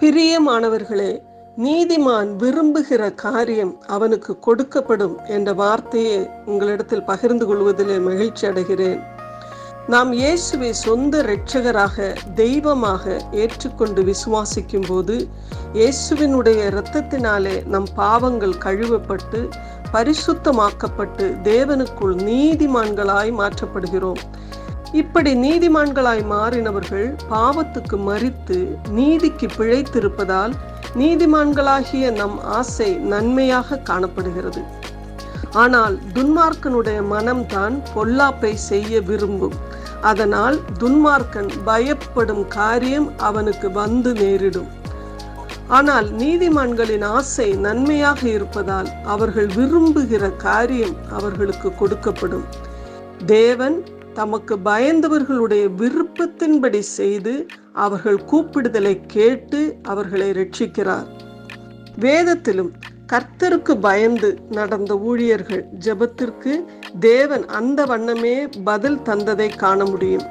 பிரியமானவர்களே நீதிமான் விரும்புகிற காரியம் அவனுக்கு கொடுக்கப்படும் என்ற வார்த்தையை உங்களிடத்தில் பகிர்ந்து கொள்வதிலே மகிழ்ச்சி அடைகிறேன். நாம் இயேசுவை சொந்த இரட்சகராக தெய்வமாக ஏற்றுக்கொண்டு விசுவாசிக்கும் போது இயேசுவினுடைய இரத்தத்தினாலே நம் பாவங்கள் கழுவப்பட்டு பரிசுத்தமாக்கப்பட்டு தேவனுக்குள் நீதிமான்களாய் மாற்றப்படுகிறோம். இப்படி நீதிமான்களாய் மாறினவர்கள் பாவத்துக்கு மறித்து நீதிக்கு பிழைத்திருப்பதால் நீதிமான்களாகிய நம் ஆசை நன்மையாக காணப்படுகிறது. ஆனால் துன்மார்க்கனுடைய மனம்தான் பொல்லாப்பை செய்ய விரும்பும். அதனால் துன்மார்க்கன் பயப்படும் காரியம் அவனுக்கு வந்து நேரிடும். ஆனால் நீதிமான்களின் ஆசை நன்மையாக இருப்பதால் அவர்கள் விரும்புகிற காரியம் அவர்களுக்கு கொடுக்கப்படும். தேவன் தமக்கு பயந்தவர்களுடைய விருப்பத்தின்படி செய்து அவர்கள் கூப்பிடுதலை கேட்டு அவர்களை ரட்சிக்கிறார். வேதத்திலும் கர்த்தருக்கு பயந்து நடந்த ஊழியர்கள் ஜெபத்திற்கு தேவன் அந்த வண்ணமே பதில் தந்ததை காண முடியும்.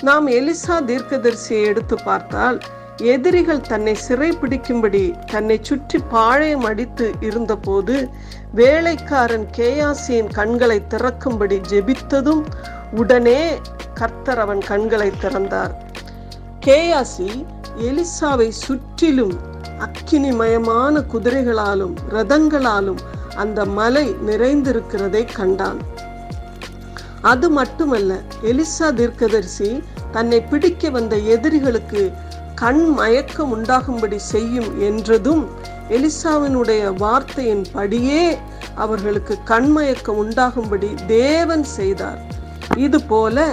நாம் எலிசா தீர்க்கதரிசியை எடுத்து பார்த்தால் எதிரிகள் தன்னை சிறை பிடிக்கும்படி தன்னை சுற்றி பாழையம் அடித்து இருந்தபோது வேலைக்காரன் கேயாசியின் கண்களை திறக்கும்படி ஜெபித்ததும் உடனே கர்த்தர் அவன் கண்களை திறந்தார். கேயாசி எலிசாவை சுற்றிலும் அக்கினிமயமான குதிரைகளாலும் ரதங்களாலும் அந்த மலை நிறைந்திருக்கிறதை கண்டான். அது மட்டுமல்ல எலிசா தீர்க்கதரிசி தன்னை பிடிக்க வந்த எதிரிகளுக்கு கண் மயக்கம் உண்டாகும்படி செய்யும் என்றதும் எலிசாவினுடைய வார்த்தையின் படியே அவர்களுக்கு கண்மயக்கம் உண்டாகும்படி தேவன் செய்தார். இதுபோல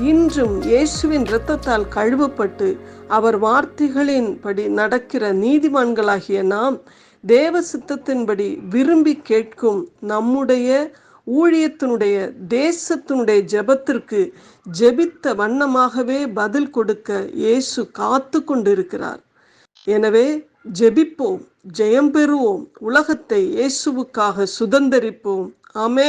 இன்றும் இயேசுவின் இரத்தத்தால் கழுவப்பட்டு அவர் வார்த்தைகளின்படி நடக்கிற நீதிமான்களாகிய நாம் தேவ சித்தத்தின்படி விரும்பி கேட்கும் நம்முடைய ஊழியத்தினுடைய தேசத்தினுடைய ஜெபத்திற்கு ஜெபித்த வண்ணமாகவே பதில் கொடுக்க இயேசு காத்து கொண்டிருக்கிறார். எனவே ஜெபிப்போம் ஜெயம் பெறுவோம் உலகத்தை இயேசுவுக்காக சுதந்தரிப்போம். ஆமே